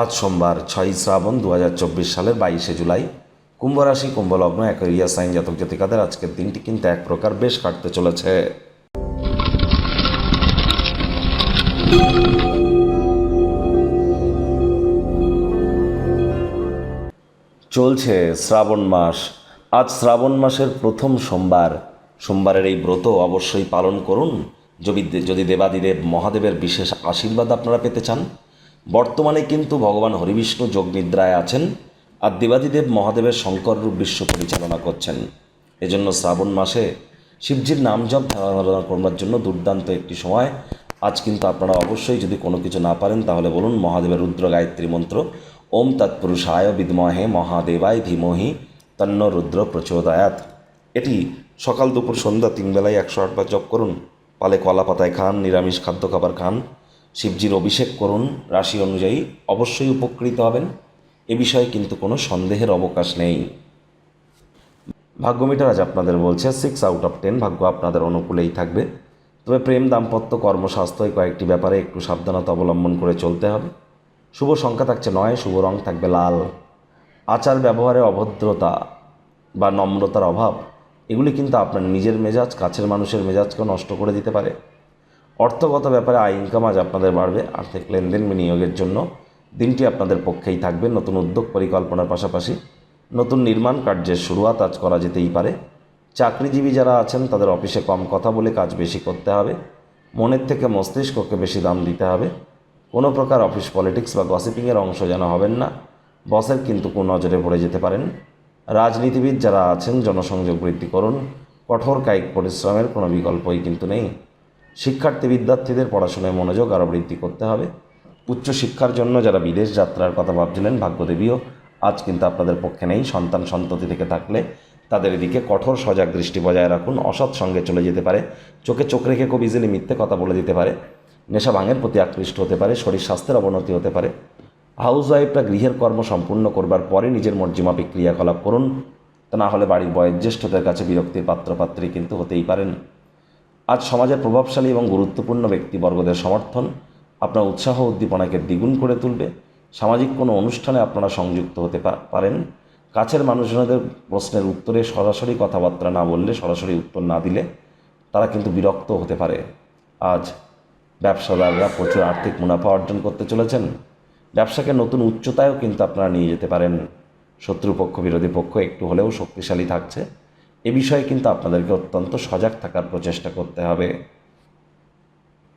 আজ সোমবার ছয়ই শ্রাবণ দু হাজার চব্বিশ সালের বাইশে জুলাই। কুম্ভ রাশি কুম্ভ লগ্ন একরিয়া, সাইন জাতক জাতিকাদের আজকের দিনটি কিন্তু এক প্রকার বেশ কাটতে চলেছে। চলছে শ্রাবণ মাস। আজ শ্রাবণ মাসের প্রথম সোমবার। সোমবারের এই ব্রত অবশ্যই পালন করুন। যদি যদি দেবাদিদেব মহাদেবের বিশেষ আশীর্বাদ আপনারা পেতে চান বর্তমানে কিন্তু ভগবান হরিবিষ্ণু যোগ নিদ্রায় আছেন আর দেবাদিদেব মহাদেবের শঙ্কর রূপ বিশ্ব পরিচালনা করছেন। এজন্য শ্রাবণ মাসে শিবজির নাম জপ ধারণা করবার জন্য দুর্দান্ত একটি সময়। আজ কিন্তু আপনারা অবশ্যই যদি কোনো কিছু না পারেন, তাহলে বলুন মহাদেবের রুদ্র গায়ত্রী মন্ত্র, ওম তৎপুরুষায় বিদ্মহে মহাদেবায় ধীমহি তন্ন রুদ্র প্রচোদয়াত এটি সকাল দুপুর সন্ধ্যা তিন বেলায় একশো আটবার জপ করুন। পালে কলা পাতায় খান, নিরামিষ খাদ্য খাবার খান। শিবজির অভিষেক করুন রাশি অনুযায়ী অবশ্যই উপকৃত হবেন। এ বিষয়ে কিন্তু কোনো সন্দেহের অবকাশ নেই। ভাগ্যমিটার আজ আপনাদের বলছে সিক্স আউট অফ টেন ভাগ্য আপনাদের অনুকূলেই থাকবে। তবে প্রেম, দাম্পত্য কর্মস্বাস্থ্য এই কয়েকটি ব্যাপারে একটু সাবধানতা অবলম্বন করে চলতে হবে। শুভ সংখ্যা থাকছে নয়, শুভ রং থাকবে লাল। আচার ব্যবহারে অভদ্রতা বা নম্রতার অভাব, এগুলি কিন্তু আপনার নিজের মেজাজ, কাছের মানুষের মেজাজকেও নষ্ট করে দিতে পারে। অর্থগত ব্যাপারে আয় ইনকাম আজ আপনাদের বাড়বে। আর্থিক লেনদেন বিনিয়োগের জন্য দিনটি আপনাদের পক্ষেই থাকবে। নতুন উদ্যোগ পরিকল্পনার পাশাপাশি নতুন নির্মাণ কার্যের শুরুয়াত আজ করা যেতেই পারে। চাকরিজীবী যারা আছেন, তাদের অফিসে কম কথা বলে কাজ বেশি করতে হবে। মনের থেকে মস্তিষ্ককে বেশি দাম দিতে হবে। কোনো প্রকার অফিস পলিটিক্স বা গসিপিংয়ের অংশ যেন হবেন না। বসের কিন্তু কোন নজরে পড়ে যেতে পারেন। রাজনীতিবিদ যারা আছেন, জনসংযোগ বৃদ্ধি করুন। কঠোর কায়িক পরিশ্রমের কোনো বিকল্পই কিন্তু নেই। শিক্ষার্থী বিদ্যার্থীদের পড়াশোনায় মনোযোগ আরও বৃদ্ধি করতে হবে। উচ্চশিক্ষার জন্য যারা বিদেশ যাত্রার কথা ভাবছিলেন, ভাগ্যদেবীও, আজ কিন্তু আপনাদের পক্ষে নেই। সন্তান সন্ততি থেকে থাকলে তাদের এদিকে কঠোর সজাগ দৃষ্টি বজায় রাখুন। অসৎ সঙ্গে চলে যেতে পারে। চোখে চোখ রেখে খুব ইজিলি মিথ্যে কথা বলে দিতে পারে। নেশা ভাঙের প্রতি আকৃষ্ট হতে পারে। শরীর স্বাস্থ্যের অবনতি হতে পারে। হাউস ওয়াইফরা গৃহের কর্ম সম্পূর্ণ করবার পরে নিজের মর্জিমাপিক ক্রিয়াকলাপ করুন। তা না হলে বাড়ির বয়োজ্যেষ্ঠদের কাছে বিরক্তির পাত্রপাত্রী কিন্তু হতেই পারেন। আজ সমাজের প্রভাবশালী এবং গুরুত্বপূর্ণ ব্যক্তিবর্গদের সমর্থন আপনার উৎসাহ উদ্দীপনাকে দ্বিগুণ করে তুলবে। সামাজিক কোনো অনুষ্ঠানে আপনারা সংযুক্ত হতে পারেন। কাছের মানুষজনদের প্রশ্নের উত্তরে সরাসরি কথাবার্তা না বললে সরাসরি উত্তর না দিলে তারা কিন্তু বিরক্ত হতে পারে। আজ ব্যবসাদাররা প্রচুর আর্থিক মুনাফা অর্জন করতে চলেছেন। ব্যবসাকে নতুন উচ্চতায়ও কিন্তু আপনারা নিয়ে যেতে পারেন। শত্রুপক্ষ, বিরোধী পক্ষ একটু হলেও শক্তিশালী থাকছে। এ বিষয়ে কিন্তু আপনাদেরকে অত্যন্ত সজাগ থাকার প্রচেষ্টা করতে হবে।